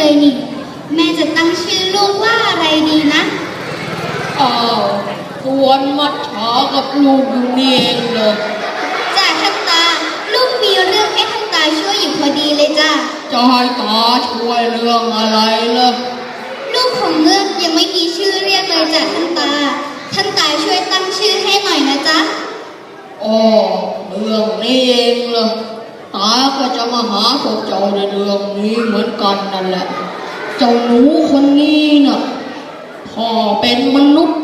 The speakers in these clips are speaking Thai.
เลยนี่ แม่จะตั้งชื่อลูกว่าอะไรดีนะอ้าวกวนมัดฉากับลูกอยู่นี่เองเลยจ้าท่านตา ลูกมีเรื่องให้ท่านตาช่วยอยู่พอดีเลยจ้าจะให้ตาช่วยเรื่องอะไรล่ะลูกของเงือกยังไม่มีชื่อเรียกเลยจ้ะท่านตา ท่านตาช่วยตั้งชื่อให้หน่อยนะจ๊ะอ๋อเรื่องนี้เองเหรอตา ก็จะมาหาพวกเจ้าในเรื่องนี้เหมือนกันนั่นแหละ เจ้าหนูคนนี้น่ะพ่อเป็นมนุษย์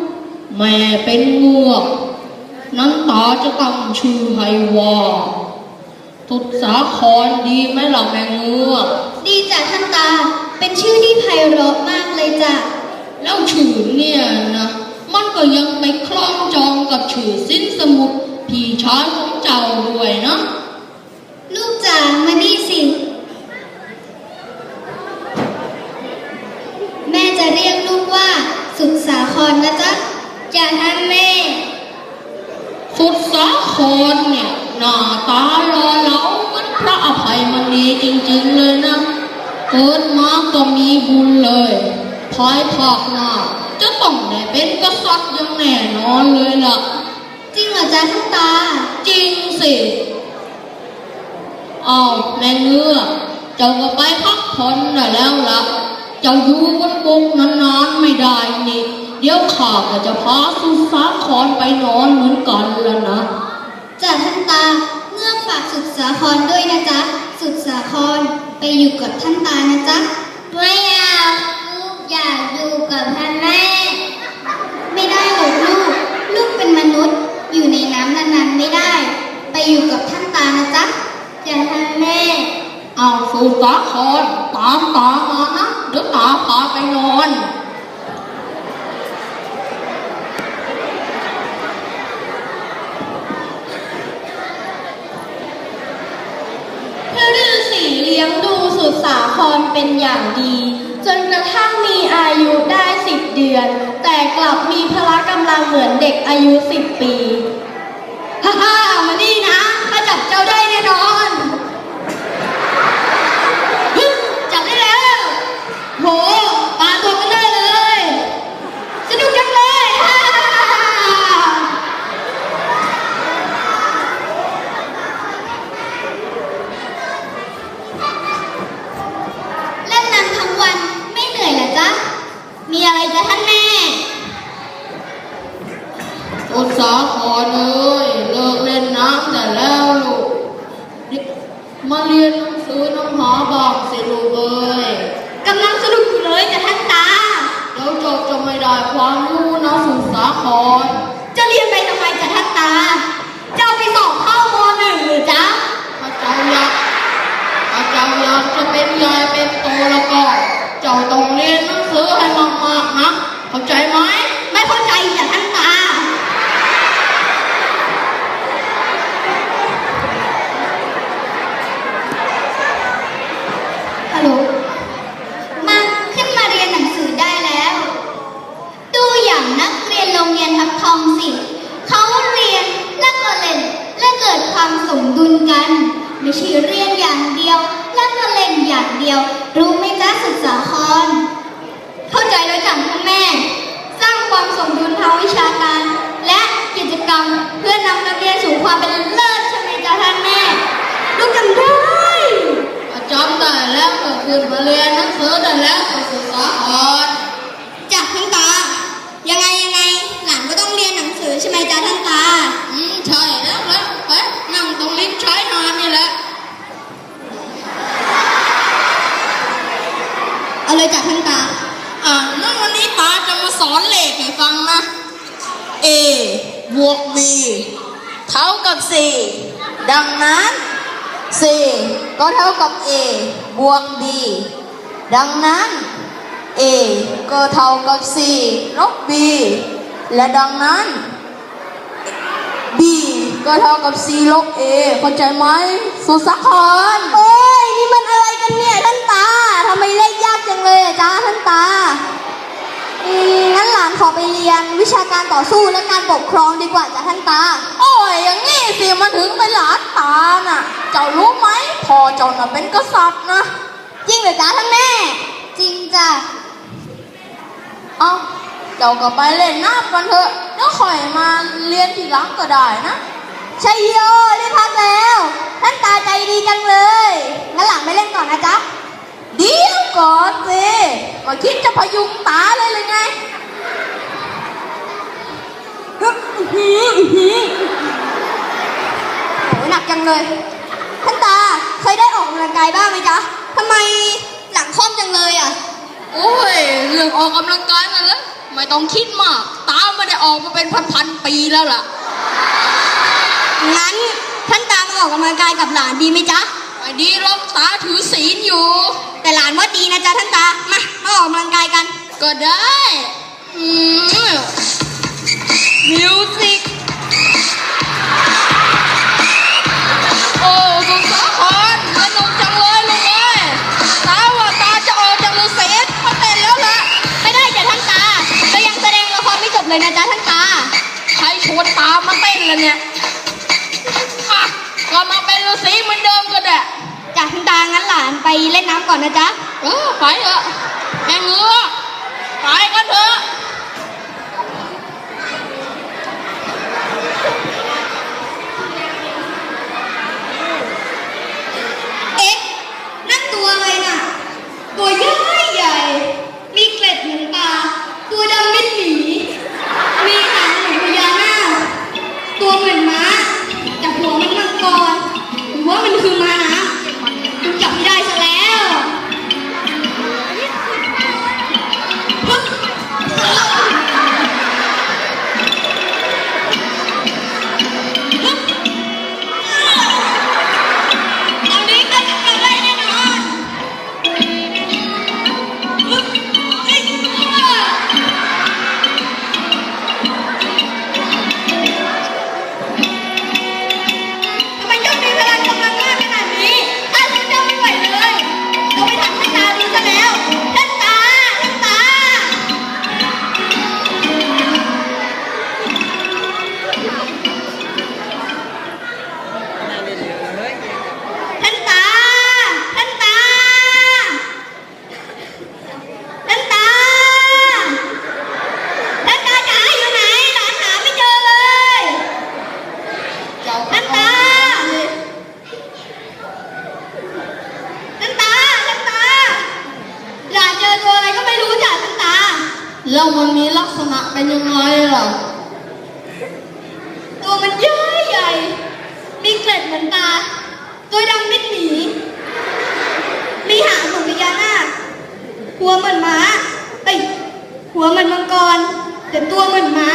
แม่เป็นเงือกนั้นตาจะตั้งชื่อให้ว่าทุตสาครดีไหมล่ะแม่เงือกดีจ้ะท่านตา เป็นชื่อที่ไพเราะมากเลยจ้ะ แล้วชื่อเนี่ยนะ มันก็ยังไปคล้องจองกับชื่อสิ้นสมุทรพี่ชายของเจ้าด้วยนะลูกจ๋า มานี่สิ แม่จะเรียกลูกว่าสุดสาครนะจ๊ะจ้านแม่ สุดสาครเนี่ยหน้าตาหล่อเหลาเหมันพระอภัยมณีจริงๆเลยนะเกิดมาก็มีบุญเลยภายภาคหน้าจะต้องได้เป็นกษัตริย์อย่างแน่นอนเลยล่ะ จริงเหรอจ๊ะท่านตา เอาวแม่เงือกเจ้าก็ไปพักผ่อนได้แล้วล่ะเจ้าอยู่บนบกนานๆไม่ได้นี่ เดี๋ยวข้าก็จะพาสุสาครไปนอนเหมือนกันแล้วนะจ้ะท่านตาเงือกฝากสุดสาครด้วยนะจ๊ะ สุดสาครไปอยู่กับท่านตานะจ๊ะไม่เอาลูกอยากอยู่กับท่านแม่ ไม่ได้หรอกลูก ลูกเป็นมนุษย์อยู่ในน้ำนานๆไม่ได้ ไปอยู่กับท่านตานะจ๊ะจ้ะท่านแม่ เอา สุสาครตามตามานะเดี๋ยวตาพาไปนอนพระฤาษีเลี้ยงดูสุสาครเป็นอย่างดี จนกระทั่งมีอายุได้สิบเดือน แต่กลับมีพละกำลังเหมือนเด็กอายุสิบปี ฮ่าฮ่ามานี่นะข้าจับเจ้าได้แน่นอนฮึ่มจับได้แล้ว โหปาตัวกันได้เลย สนุกจังเลย ฮ่าฮ่าฮ่าฮ่า เล่นน้ำทั้งวันไม่เหนื่อยเหรอจ๊ะ มีอะไรจ๊ะท่านแม่ สุสาคร เอ้ยเลิกเล่นน้ำแต่แล้วลูกนี่มาเรียนหนังสือน้ำหาบ้างสิลูกเอ้ยกำลังสนุกอยู่เลยจ้ะท่านตา เดี๋ยวเจบจะไม่ได้ความรู้นะสุสาครจะเรียนไปทำไมจ้ะท่านตา เจ้าไปสอบเข้ามหนึ่งหรือจ๊ะถ้าเจ้าอยากถ้าเจ้าอยากจะเป็นใหญ่เป็นโตแล้วก็ เจ้าต้องเรียนหนังสือให้มากๆนะเข้าใจไหมไม่เข้าใจจ้ะท่านตา ฮัลโหล มาขึ้นมาเรียนหนังสือได้แล้ว ดูอย่างนักเรียนโรงเรียนทับทองสิ เขาเรียนและก็เล่น และเกิดความสมดุลกัน ไม่ใช่เรียนอย่างเดียว และก็เล่นอย่างเดียว รู้ไหมจ๊ะสุดสาคร เข้าใจแล้วจังท่านแม่ สร้างความสมดุลทางวิชาการ และกิจกรรมเพื่อนำนักเรียนสู่ความเป็นเลิศใช่ไหมจ๊ะท่านแม่ลูกจำได้ จำได้แล้วก็ขึ้นมาเรียนหนังสือได้แล้วก็ศึกษาอ่อน จากท่านตา ยังไงยังไง หลานก็ต้องเรียนหนังสือใช่ไหมจ๊ะท่านตา อืมใช่แล้วแล้วไปนั่งตรงลิ้นชายหาดนี่แหละ เอาเลยจากท่านตา อ่าแล้ววันนี้ สอนเลขให้ฟังนะ A บวก B เท่ากับ C ดังนั้น C ก็เท่ากับ A บวก B ดังนั้น A ก็เท่ากับ C ลบ B และดังนั้น B ก็เท่ากับ C ลบ A เข้าใจไหมสุสาครโอ้ย นี่มันอะไรกันเนี่ย ท่านตา ทำไมเลขยากจังเลยจ๊ะท่านตา งั้นหลานขอไปเรียนวิชาการต่อสู้และการปกครองดีกว่าจ้ะท่านตา โอ้ยอย่างนี้สิมันถึงเป็นหลานตาน่ะ เจ้ารู้ไหมพ่อเจ้าน่ะเป็นกษัตริย์นะจริงเหรอจ๊ะท่านแม่จจริงจ้ะเอาเดี๋ยวก็ไปเล่นน้ำกันเถอะแล้วค่อยมาเรียนทีหลังก็ได้นะชัยโยได้พักแล้ว ท่านตาใจดีจังเลยงั้นหลังไปเล่นก่อนนะจ๊ะ เดี๋ยวก่อนสิก็คิดจะพยุงตาเลยเลยไงฮึบอื้อหืออื้อหือโหหนักจังเลย ท่านตาเคยได้ออกกำลังกายบ้างไหมจ๊ะทำไมหลังค่อมจังเลยอะ โอ้ย เรื่องออกกำลังกายนั่นแหละไม่ต้องคิดมาก ตาไม่ได้ออกมาเป็นพันๆปีแล้วล่ะ งั้นท่านตามาออกกำลังกายกับหลานดีไหมจ๊ะ ไม่ดีหรอกตาถือศีลอยู่ แต่หลานว่าดีนะจ๊ะท่านตา มามาออกกำลังกายกัน ก็ได้ อืม เล่นน้ำก่อนนะจ๊ะ เออไปเถอะแม่เงือกไปกันเถอะ แล้วมันมีลักษณะเป็นยังไงล่ะ ตัวมันใหญ่ใหญ่ มีเกล็ดเหมือนปลา ตัวดำมิดหมี มีหางเหมือนพญานาค หัวเหมือนม้า เอ้ย หัวเหมือนมังกร แต่ตัวเหมือนม้า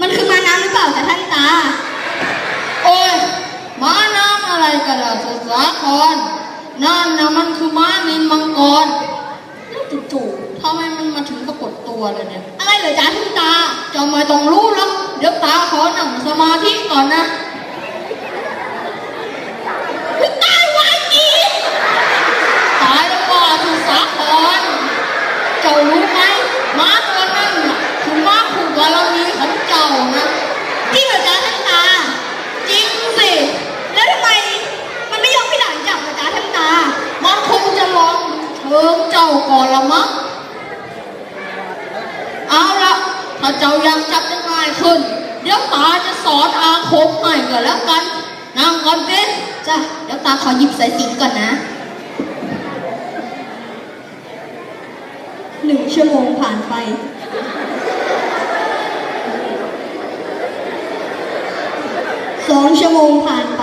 มันคือม้าน้ำหรือเปล่าจ๊ะท่านตา โอ้ย ม้าน้ำอะไรกันล่ะสุสาครนั่นนะมันคือม้านินมังกร จู่ๆทำไมมันมาถึงปรากฏตัวเลยเนี่ย อะไรเหรอจ๊ะท่านตาจะไม่ต้องรู้หรอกเดี๋ยวตาขอนั่งสมาธิก่อนนะ คือตายวายกี ตายแล้วว่าสุสาครเจ้ารู้ไหมม้าตัวนั้นน่ะคือม้าคู่บารมีของเจ้านะ จริงเหรอจ๊ะท่านตา จริงสิ แล้วทำไม มันไม่ยอมให้หลานจับเหรอจ๊ะท่านตา มันคงจะลองเชิงเจ้า ก่อนละมั้งเอาละถ้าเจ้าอยากจับได้ง่ายขึ้น เดี๋ยวตาจะสอนอาคมให้ก็แล้วกัน นั่งก่อนสิจ้ะเดี๋ยวตาขอหยิบสายสิญจนก่อนนะ หนึ่งชั่วโมงผ่านไป สองชั่วโมงผ่านไป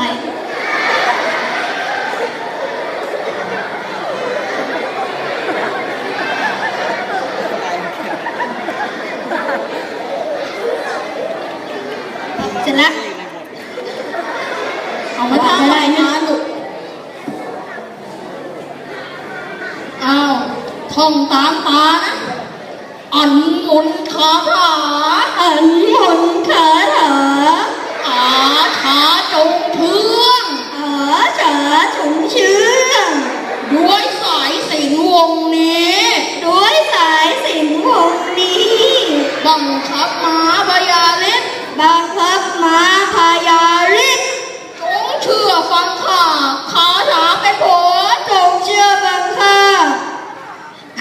บางพักมาพยาลิศจงเชื่อฟังข้าคาถาเป็นผลจงเชื่อฟังข้า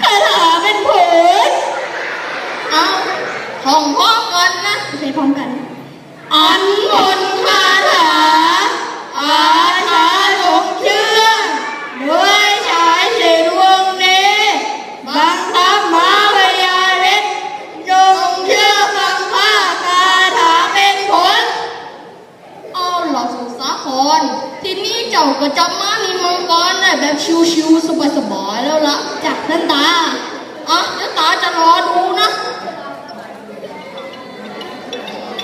คาถเป็นผลเอาของพ่อเงินนะใช้พร้อมกันอันคนคาถา จ้าก็จะมามีมังกรได้แบบชิวๆสบายๆแล้วละจากนั้นตาอะเดี๋ยวตาจะรอดูนะ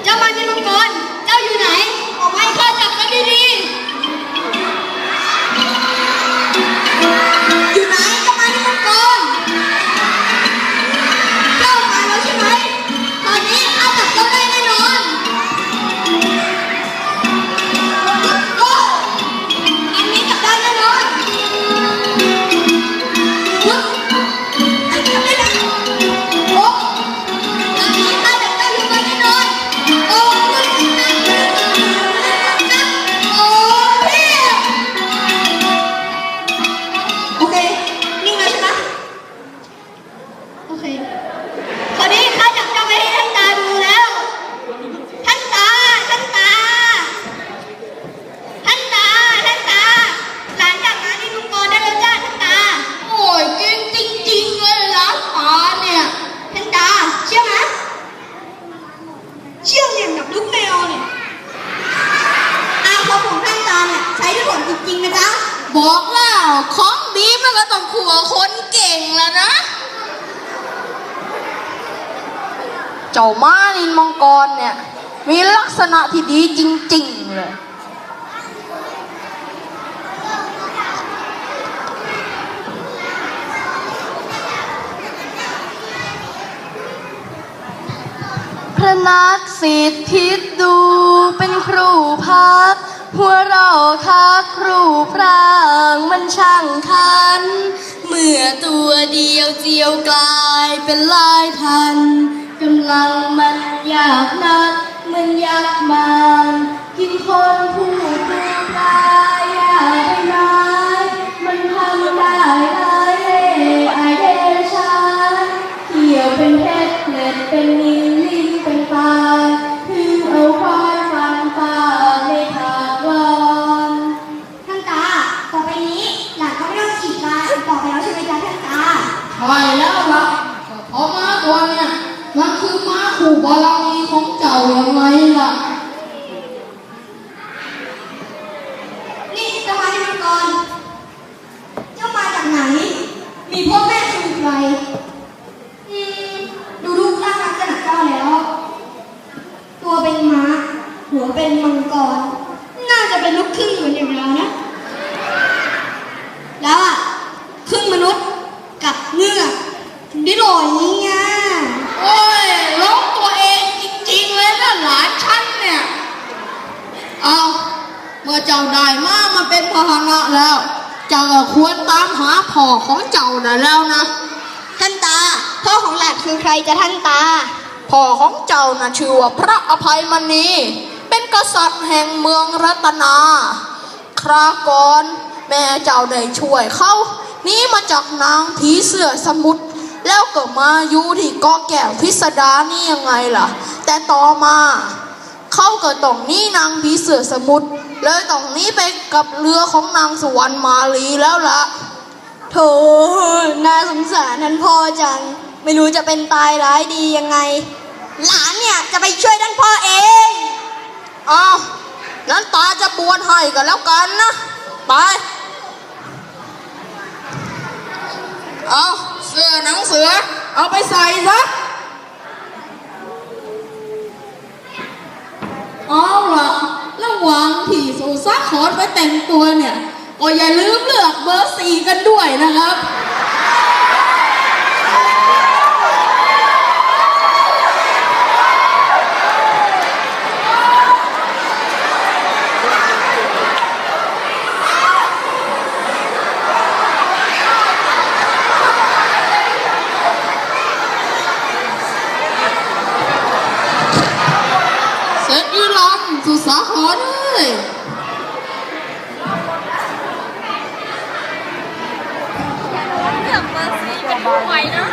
เจ้ามามีมังกรเจ้าอยู่ไหนออกมาให้ข้า ของดีมันก็ต้องขัวคนเก่งแล้วนะ เจ้าม้านินมังกรเนี่ย มีลักษณะที่ดีจริง ๆ เลย พระนักสิทธิดดูเป็นครูพักหัวเราทักครูพราง ช่างคัน เมื่อตัวเดียวเจียวกลายเป็นลายพันกำลังมันอยากนักมันอยากมานกินคนผู้ ใช่แล้วล่ะเพราะม้าตัวเนี้ยมันคือม้าขู่บารมีของเจ้าอย่างไรล่ะ นี่เจะมาที่มังกรเจ้ามาจากไหน มีพ่อแม่คือใครอืมดูรูปร่างลักษณะเจ้าแล้ว ตัวเป็นม้า หัวเป็นมังกร น่าจะเป็นลูกครึ่งเหมือนอย่างเรานะ แล้วอะ ครึ่งมนุษย์กับเงือกถึงได้หล่ออย่างนี้ไง โอ้ยร้องตัวเองจริงๆเลยนะหลานฉันเนี่ย เอาเมื่อเจ้าได้มามาเป็นพาหนะแล้ว เจ้าก็ควรตามหา พ่อของเจ้าน่ะแล้วนะ ท่านตา พ่อของหลานคือใครจะท่านตา พ่อของเจ้านะชื่อว่าพระอภัยมณี เป็นกษัตริย์แห่งเมืองรัตนา ครากรแม่เจ้าได้ช่วยเขาหนี่มาจากนางผีเสือสมุทรแล้วก็มาอยู่ที่เกาะแก้วพิสดารนี่ยังไงล่ะ แต่ต่อมาเขาก็ต้องหนี่นางผีเสือสมุทรเลยต้องหนี้ไปกับเรือของนางสวรรค์มาลีแล้วล่ะ โถน่าสงสารท่านพ่อจัง ไม่รู้จะเป็นตายร้ายดียังไง หลานเนี่ยจะไปช่วยท่านพ่อเองอ้าวนั้นตาจะบวชให้กันแล้วกันนะไปเอาเสื้อหนังเสือ เอาไปใส่ซะเอาล่ะระหว่างที่สุสาครไปแต่งตัวเนี่ย ก็อย่าลืมเลือกเบอร์สี่กันด้วยนะครับ เสร็จยืนลำสุสาครเอ้ย เลือกเบอร์สี่เป็นผู้ไหวนะ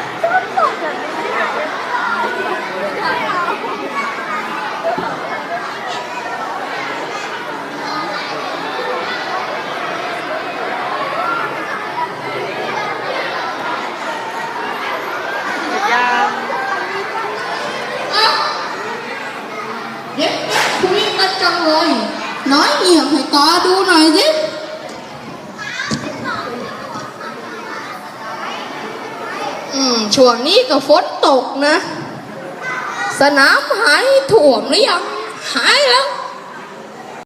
จังเลย น้อยเงียบให้ตาดูหน่อยสิ อืม ช่วงนี้ก็ฝนตกนะ สนามหายถ่วมหรือยัง หายแล้ว